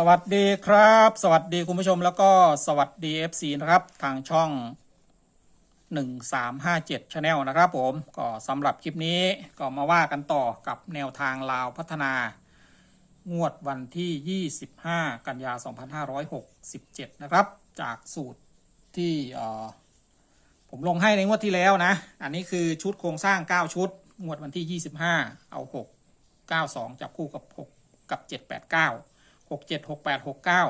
สวัสดีครับ สวัสดีคุณผู้ชมแล้วก็สวัสดี FC นะครับ ทางช่อง 1357 Channel นะครับผม ก็สำหรับคลิปนี้ก็มาว่ากันต่อกับแนวทางลาวพัฒนา งวดวันที่ 25 กันยา 2567 นะครับ จากสูตรที่ผมลงให้ในงวดที่แล้วนะ อันนี้คือชุดโครงสร้าง 9 ชุด งวดวันที่ 25 เอา 6 92 จับคู่กับ 6 กับ 789 หกเจ็ดหกแปดหกเก้า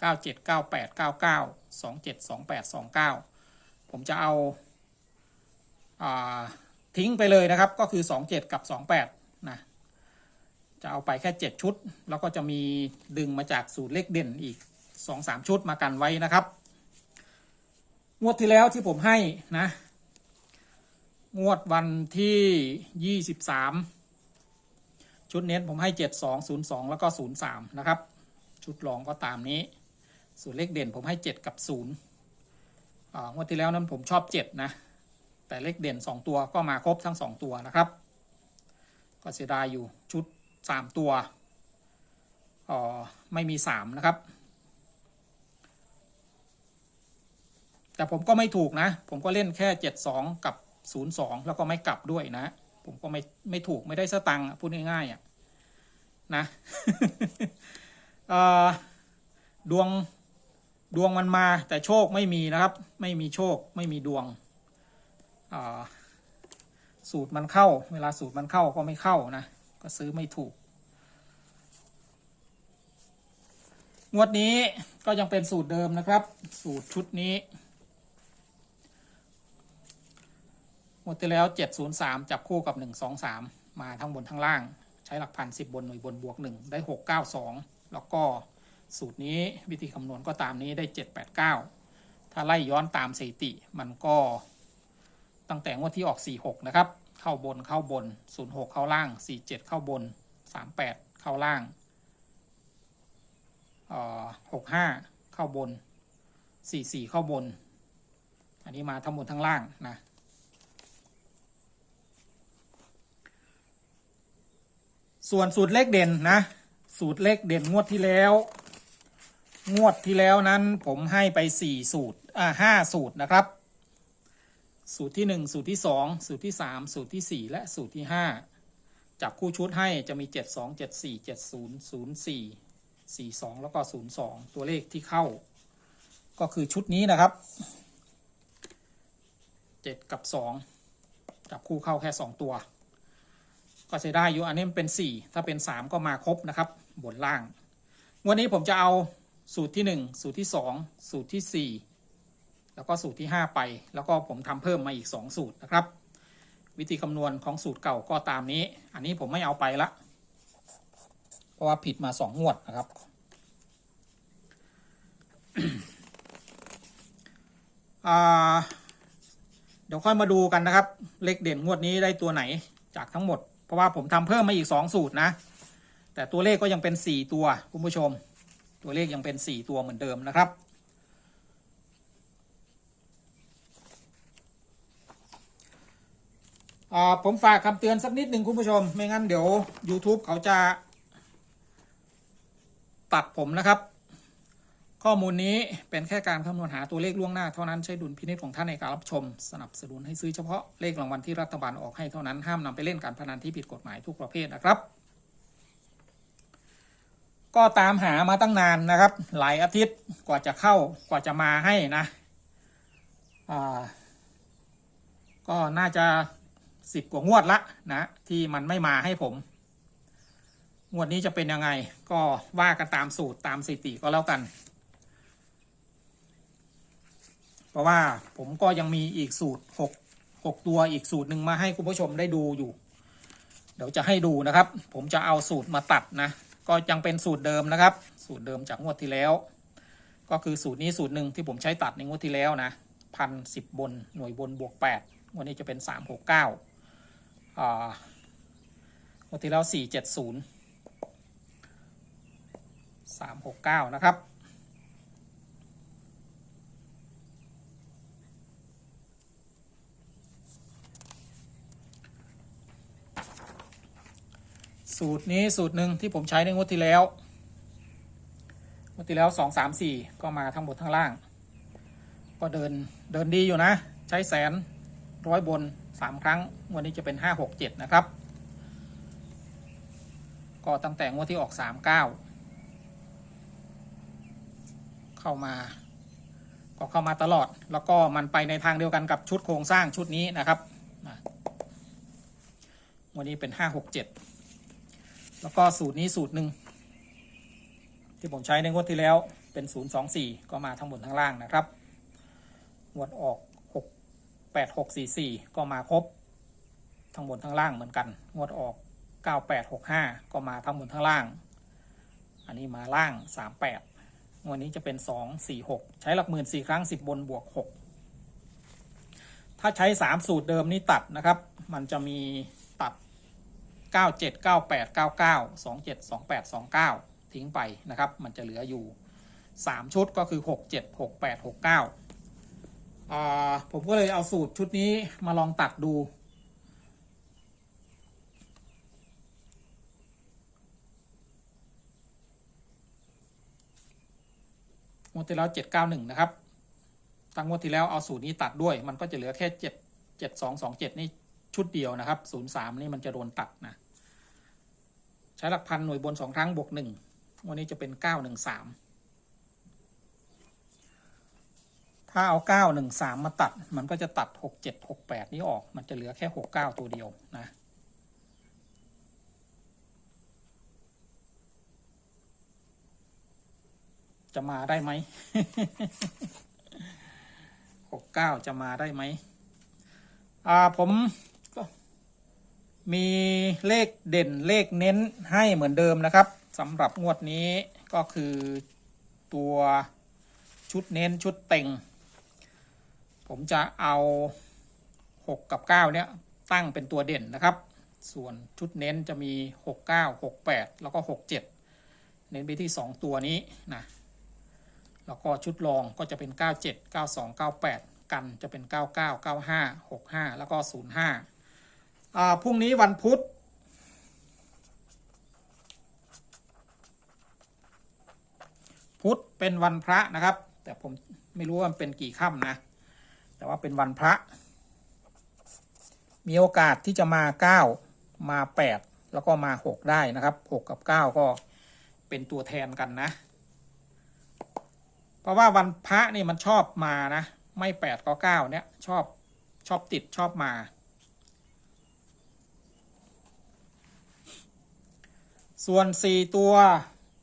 เก้าเจ็ดเก้าแปดเก้าเก้าสองเจ็ดสองแปดสองเก้าผมจะเอาอาทิ้งไปเลยนะครับก็คือสองเจ็ดกับสองแปดนะ จะเอาไปแค่เจ็ดชุด แล้วก็จะมีดึงมาจากสูตรเลขเด่นอีกสองสามชุดมากันไว้นะครับ งวดที่แล้วที่ผมให้นะ งวดวันที่ยี่สิบสามชุดเน้นผมให้ 7202 แล้วก็ 03 นะครับ ชุดรองก็ตามนี้ ส่วนเลขเด่นผมให้ 7 กับ0อ่างวดที่แล้วนั้นผมชอบ 7 นะ แต่เลขเด่น 2 ตัวก็มาครบทั้ง 2 ตัวนะครับ ก็เสียดายอยู่ชุด 3 ตัวอ๋อไม่มี 3 นะครับ แต่ผมก็ไม่ถูกนะ ผมก็เล่นแค่ 72 กับ 02 แล้วก็ไม่กลับด้วยนะ ผมก็ไม่ไม่ถูกไม่ได้สตังค์พูดง่ายๆอะนะ ดวงดวงมันมาแต่โชคไม่มีนะครับ ไม่มีโชคไม่มีดวงสูตรมันเข้า เวลาสูตรมันเข้าก็ไม่เข้านะ ก็ซื้อไม่ถูก งวดนี้ก็ยังเป็นสูตรเดิมนะครับ สูตรชุดนี้หมดที่แล้ว 703 จับคู่กับ 123 มาทั้งบนทั้งล่าง ใช้หลักพัน10 บนหน่วยบนบวก 1 ได้ 692 แล้วก็สูตรนี้วิธีคำนวณก็ตามนี้ได้ 789 ถ้าไล่ย้อนตามสถิติ มันก็ตั้งแต่งวดที่ออก 46 นะครับ เข้าบนเข้าบน 06 เข้าล่าง 47 เข้าบน 38 เข้าล่างออ65 เข้าบน 44 เข้าบน อันนี้มาทั้งบนทั้งล่างนะส่วนสูตรเลขเด่นนะ สูตรเลขเด่นงวดที่แล้ว งวดที่แล้วนั้นผมให้ไปสี่สูตรอ่าห้าสูตรนะครับ สูตรที่หนึ่งสูตรที่สองสูตรที่สามสูตรที่สี่และสูตรที่ห้าจับคู่ชุดให้จะมีเจ็ดสองเจ็ดสี่เจ็ดศูนย์ศูนย์สี่สี่สองแล้วก็ศูนย์สองตัวเลขที่เข้า ก็คือชุดนี้นะครับเจ็ดกับสองจับคู่เข้าแค่สองตัว ก็ใช้ได้อยู่อันนี้เป็น4ถ้าเป็น3ก็มาครบนะครับ บนล่าง วันนี้ผมจะเอาสูตรที่ 1 สูตรที่ 2 สูตรที่ 4 แล้วก็สูตรที่ 5 ไป แล้วก็ผมทำเพิ่มมาอีก 2 สูตรนะครับ วิธีคำนวณของสูตรเก่าก็ตามนี้ อันนี้ผมไม่เอาไปละ เพราะว่าผิดมา 2 งวดนะครับ เดี๋ยวค่อยมาดูกันนะครับ เลขเด่นงวดนี้ได้ตัวไหนจากทั้งหมด เพราะว่าผมทำเพิ่มมาอีกสองสูตรนะ แต่ตัวเลขก็ยังเป็นสี่ตัวคุณผู้ชม ตัวเลขยังเป็นสี่ตัวเหมือนเดิมนะครับ ผมฝากคำเตือนสักนิดหนึ่งคุณผู้ชม ไม่งั้นเดี๋ยว YouTube เขาจะ ตัดผมนะครับ ข้อมูลนี้เป็นแค่การคำนวณหาตัวเลขล่วงหน้าเท่านั้นใช้ดุลพินิจของท่านในการรับชม สนับสนุนให้ซื้อเฉพาะเลขรางวัลที่รัฐบาลออกให้เท่านั้นห้ามนำไปเล่นการพนันที่ผิดกฎหมายทุกประเภทนะครับ ก็ตามหามาตั้งนานนะครับ หลายอาทิตย์กว่าจะเข้ากว่าจะมาให้นะอ่าก็น่าจะสิบกว่างวดละนะ ที่มันไม่มาให้ผม งวดนี้จะเป็นยังไง ก็ว่ากันตามสูตรตามสถิติก็แล้วกัน เพราะว่าผมก็ยังมีอีกสูตรหกหกตัวอีกสูตรหนึ่งมาให้คุณผู้ชมได้ดูอยู่ เดี๋ยวจะให้ดูนะครับ ผมจะเอาสูตรมาตัดนะ ก็ยังเป็นสูตรเดิมนะครับ สูตรเดิมจากงวดที่แล้ว ก็คือสูตรนี้สูตรหนึ่งที่ผมใช้ตัดในงวดที่แล้วนะพันสิบบนหน่วยบนบวกแปดวันนี้จะเป็นสามหกเก้าอ่างวดที่แล้วสี่เจ็ดศูนย์สามหกเก้านะครับ สูตรนี้สูตรหนึ่งที่ผมใช้ในงวดที่แล้วเมื่อที่แล้วสองสามสี่ก็มาทั้งบนทั้งล่าง ก็เดินเดินดีอยู่นะ ใช้แสนร้อยบนสามครั้งวันนี้จะเป็นห้าหกเจ็ดนะครับ ก็ตั้งแต่งวดที่ออกสามเก้าเข้ามาก็เข้ามาตลอด แล้วก็มันไปในทางเดียวกันกับชุดโครงสร้างชุดนี้นะครับวันนี้เป็นห้าหกเจ็ด แล้วก็สูตรนี้สูตรหนึ่งที่ผมใช้ในงวดที่แล้วเป็น 0 2 4 ก็มาทั้งบนทั้งล่างนะครับงวดออก 6 8 6 4 4 ก็มาครบ ทั้งบนทั้งล่างเหมือนกันงวดออก 9 8 6 5 ก็มาทั้งบนทั้งล่าง อันนี้มาล่าง 3 8งวดนี้จะเป็น 2 4 6 ใช้หลักหมื่น4ครั้ง 10 บนบวก 6 ถ้าใช้ 3 สูตรเดิมนี่ตัดนะครับ มันจะมี 97 98 99 27 28 29 ทิ้งไปนะครับ มันจะเหลืออยู่ 3 ชุดก็คือ 6 7 6 8 6 9อ่าผมก็เลยเอาสูตรชุดนี้มาลองตัดดู งวดที่แล้ว 791 นะครับตั้งงวดที่แล้วเอาสูตรนี้ตัดด้วย มันก็จะเหลือแค่ 7 7 2 2 7 นี่ชุดเดียวนะครับ 03 นี่มันจะโดนตัดนะ ช้หลักพันหน่วยบนสองครั้งบวกหนึ่งวันนี้จะเป็นเก้าหนึ่งสามถ้าเอาเก้าหนึ่งสามมาตัด มันก็จะตัดหกเจ็ดหกแปดนี้ออก มันจะเหลือแค่หกเก้าตัวเดียวนะจะมาได้ไหม หกเก้าจะมาได้ไหม อ่า ผม มีเลขเด่นเลขเน้นให้เหมือนเดิมนะครับสำหรับงวดนี้ก็คือตัวชุดเน้นชุดเต็ง ผมจะเอา 6 กับ 9 เนี่ย ตั้งเป็นตัวเด่นนะครับ ส่วนชุดเน้นจะมี 6 9 6 8 แล้วก็ 6 7 เน้นไปที่ 2 ตัวนี้นะแล้วก็ชุดรองก็จะเป็น 97 92 98 กันจะเป็น 99 95 65 แล้วก็ 05อ่า พรุ่งนี้วันพุธพุธเป็นวันพระนะครับ แต่ผมไม่รู้ว่ามันเป็นกี่ค่ำนะ แต่ว่าเป็นวันพระ มีโอกาสที่จะมา9มา8แล้วก็มา6ได้นะครับ6กับ9ก็เป็นตัวแทนกันนะ เพราะว่าวันพระนี่มันชอบมานะ ไม่8ก็9เนี่ยชอบชอบติดชอบมา ส่วน 4 ตัว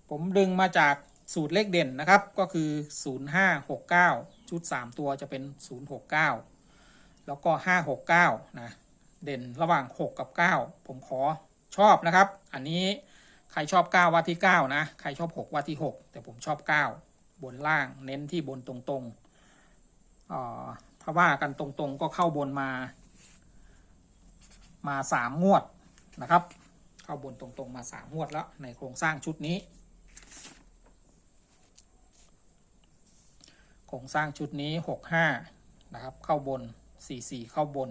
ผมดึงมาจากสูตรเลขเด่นนะครับ ก็คือ 0569 ชุด 3 ตัวจะเป็น 069 แล้วก็ 569 นะ เด่นระหว่าง 6 กับ 9 ผมขอชอบนะครับ อันนี้ใครชอบ 9 ว่าที่ 9 นะ ใครชอบ 6 ว่าที่ 6 แต่ผมชอบ 9 บนล่างเน้นที่บนตรงๆอ่าถ้าว่ากันตรงๆ ก็เข้าบนมา มา 3 งวดนะครับ เข้าบนตรงๆมาสามงวดแล้วในโครงสร้างชุดนี้ โครงสร้างชุดนี้หกห้านะครับ เข้าบนสี่สี่เข้าบน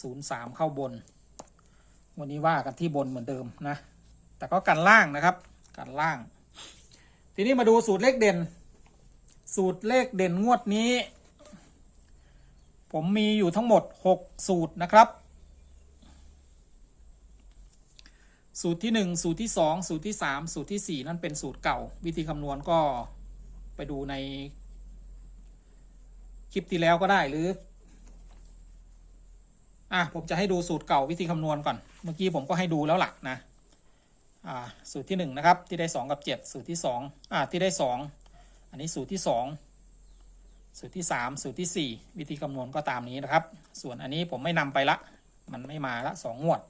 ศูนย์สามเข้าบน วันนี้ว่ากันที่บนเหมือนเดิมนะ แต่ก็กันล่างนะครับ กันล่าง ทีนี้มาดูสูตรเลขเด่น สูตรเลขเด่นงวดนี้ ผมมีอยู่ทั้งหมด 6 สูตรนะครับ สูตรที่ 1 สูตรที่ 2 สูตรที่ 3 สูตรที่ 4 นั่นเป็นสูตรเก่า วิธีคำนวณก็ไปดูใน คลิปที่แล้วก็ได้หรืออะผมจะให้ดูสูตรเก่าวิธีคำนวณก่อน เมื่อกี้ผมก็ให้ดูแล้วหลักนะอ่าสูตรที่ 1 นะครับ ที่ได้ 2 กับ 7 สูตรที่2อ่าที่ได้ 2 อันนี้สูตรที่ 2 สูตรที่ 3 สูตรที่ 4 วิธีคำนวณก็ตามนี้นะครับ ส่วนอันนี้ผมไม่นำไปละ มันไม่มาละสองงวด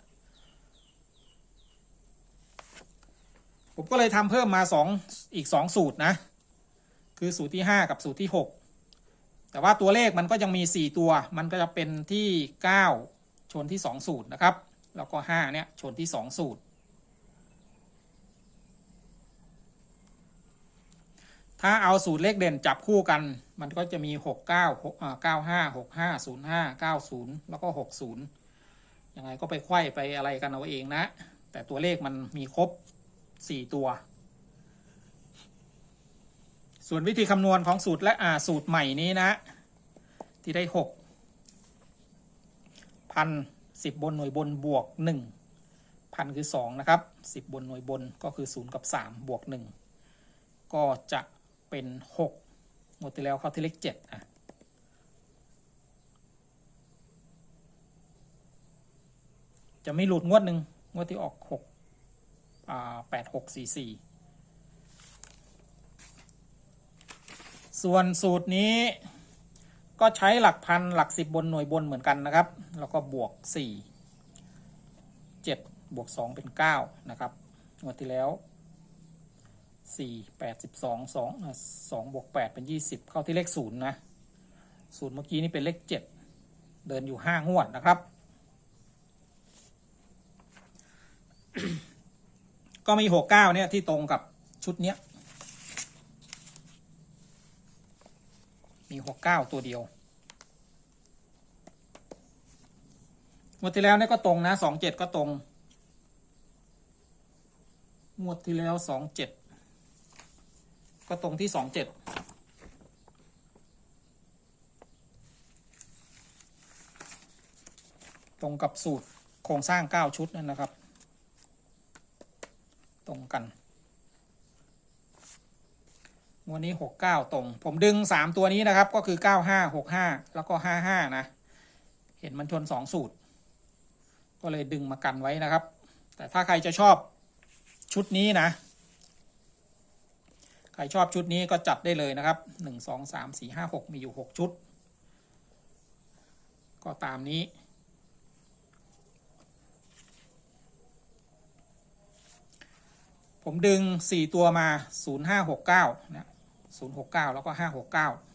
ผมก็เลยทำเพิ่มมาสองอีกสองสูตรนะ คือสูตรที่ห้ากับสูตรที่หกแต่ว่าตัวเลขมันก็ยังมีสี่ตัว มันก็จะเป็นที่เก้าชนที่สองสูตรนะครับ แล้วก็ห้าเนี่ยชนที่สองสูตร ถ้าเอาสูตรเลขเด่นจับคู่กัน มันก็จะมีหกเก้าหกเก้าห้าหกห้าศูนย์ห้าเก้าศูนย์แล้วก็หกศูนย์ยังไงก็ไปไขว้ไปอะไรกันเอาเองนะ แต่ตัวเลขมันมีครบ สี่ตัว ส่วนวิธีคำนวณของสูตรและอ่าสูตรใหม่นี้นะ ที่ได้หกพันสิบบนหน่วยบนบวกหนึ่งพันคือสองนะครับสิบบนหน่วยบนก็คือศูนย์กับสามบวกหนึ่งก็จะเป็นหกงวดที่แล้วเข้าที่เลขเจ็ดอะจะไม่หลุดงวดหนึ่งงวดที่ออกหก แปดหกสี่สี่ส่วนสูตรนี้ก็ใช้หลักพันหลักสิบบนหน่วยบนเหมือนกันนะครับ แล้วก็บวกสี่เจ็ดบวกสองเป็นเก้านะครับงวดที่แล้วสี่แปดสิบสองสองสองบวกแปดเป็นยี่สิบเข้าที่เลขศูนย์นะศูนย์เมื่อกี้นี่เป็นเลขเจ็ดเดินอยู่ห้างวดนะครับ ก็มีหกเก้าเนี่ยที่ตรงกับชุดเนี้ย มีหกเก้าตัวเดียวงวดที่แล้วเนี่ยก็ตรงนะสองเจ็ดก็ตรงงวดที่แล้วสองเจ็ดก็ตรงที่สองเจ็ดตรงกับสูตรโครงสร้างเก้าชุดนั่นนะครับ ตรงกันวันนี้หกเก้าตรง ผมดึงสามตัวนี้นะครับ ก็คือเก้าห้าหกห้าแล้วก็ห้าห้านะ เห็นมันชนสองสูตร ก็เลยดึงมากันไว้นะครับ แต่ถ้าใครจะชอบชุดนี้นะ ใครชอบชุดนี้ก็จัดได้เลยนะครับหนึ่งสองสามสี่ห้าหกมีอยู่หกชุด ก็ตามนี้ ผมดึง 4 ตัวมา 0569 นะ 069 แล้วก็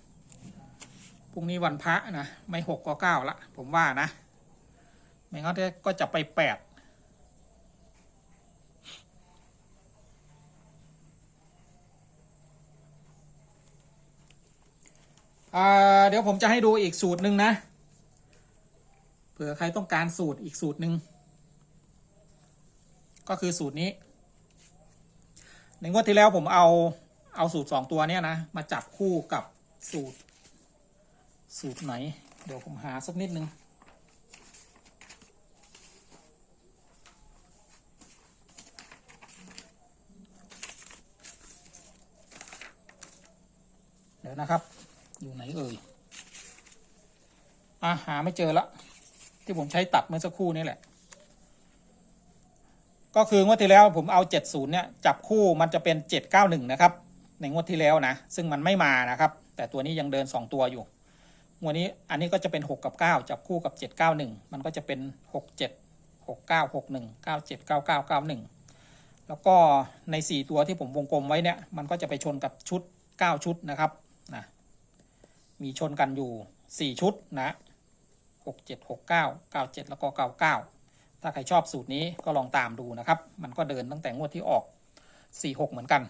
569 พรุ่งนี้วันพระนะ ไม่ 6 ก็ 9 ละ ผมว่านะ ไม่งั้นก็จะไป 8เดี๋ยวผมจะให้ดูอีกสูตรหนึ่งนะ เผื่อใครต้องการสูตรอีกสูตรหนึ่ง ก็คือสูตรนี้ ในงวดที่แล้วผมเอาเอาสูตรสองตัวเนี้ยนะ มาจับคู่กับสูตร สูตรไหน เดี๋ยวผมหาสักนิดนึงเดี๋ยวนะครับ อยู่ไหนเอ่ยอะหาไม่เจอละที่ผมใช้ตัดเมื่อสักครู่นี้แหละ ก็คืองวดที่แล้วผมเอา 70เนี่ยจับคู่มันจะเป็น 791 นะครับ ในงวดที่แล้วนะ ซึ่งมันไม่มานะครับ แต่ตัวนี้ยังเดิน 2 ตัวอยู่งวดนี้อันนี้ก็จะเป็น 6 กับ 9 จับคู่กับ 791 มันก็จะเป็น 67 69 61 97 99 91 แล้วก็ใน 4 ตัวที่ผมวงกลมไว้เนี่ยมันก็จะไปชนกับชุด 9 ชุดนะครับนะมีชนกันอยู่ 4 ชุดนะ 67 69 97 แล้วก็ 99 ถ้าใครชอบสูตรนี้ก็ลองตามดูนะครับ มันก็เดินตั้งแต่งวดที่ออก 46 เหมือนกัน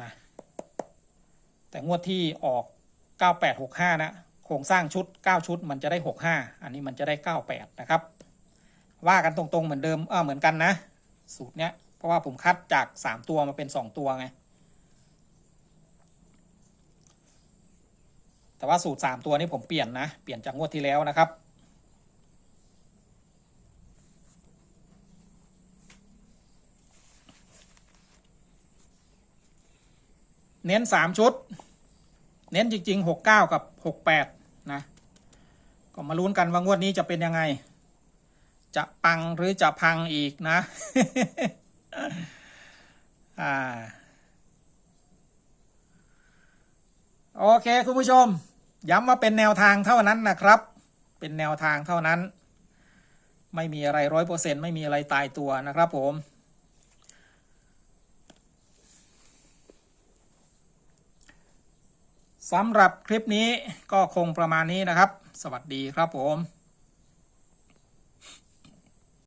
นะแต่งวดที่ออก 9865 นะโครงสร้างชุด 9 ชุดมันจะได้ 65 อันนี้มันจะได้ 98 นะครับ ว่ากันตรงๆเหมือนเดิมเออเหมือนกันนะ สูตรเนี้ยเพราะว่าผมคัดจาก 3 ตัวมาเป็น 2 ตัวไงแต่ว่าสูตร 3 ตัวนี้ผมเปลี่ยนนะ เปลี่ยนจากงวดที่แล้วนะครับ เน้นสามชุด เน้นจริงๆหกเก้ากับหกแปดนะ ก็มาลุ้นกันว่างวดนี้จะเป็นยังไง จะปังหรือจะพังอีกนะ อ่า โอเค คุณผู้ชม ย้ำว่าเป็นแนวทางเท่านั้นนะครับ เป็นแนวทางเท่านั้น ไม่มีอะไรร้อยเปอร์เซ็นไม่มีอะไรตายตัวนะครับผม สำหรับคลิปนี้ก็คงประมาณนี้นะครับ สวัสดีครับผม